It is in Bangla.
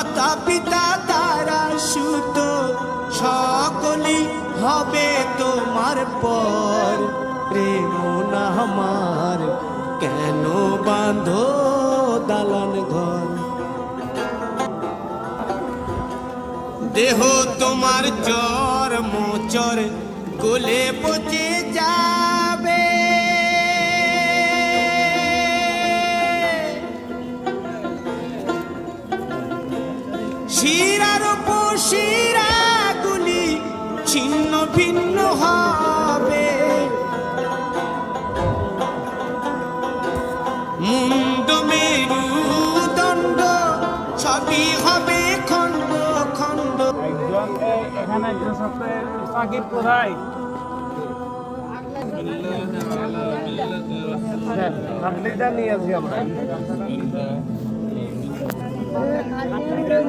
মাতা পিতা তারা সুত, সকলই হবে তোমার পর। প্রেম না আমার, কেন বাঁধো দালান ঘর? দেহ তোমার চর মোচর গোলে পচে যাবে শিরার শিরাগুলি ছিন্ন ভিন্ন হবে। মুন্ড মেরুদণ্ড সবই হবে খণ্ড খণ্ড। এখানে একজন সাকিব কোথায়? হাতলিটা নিয়ে আসি আমরা।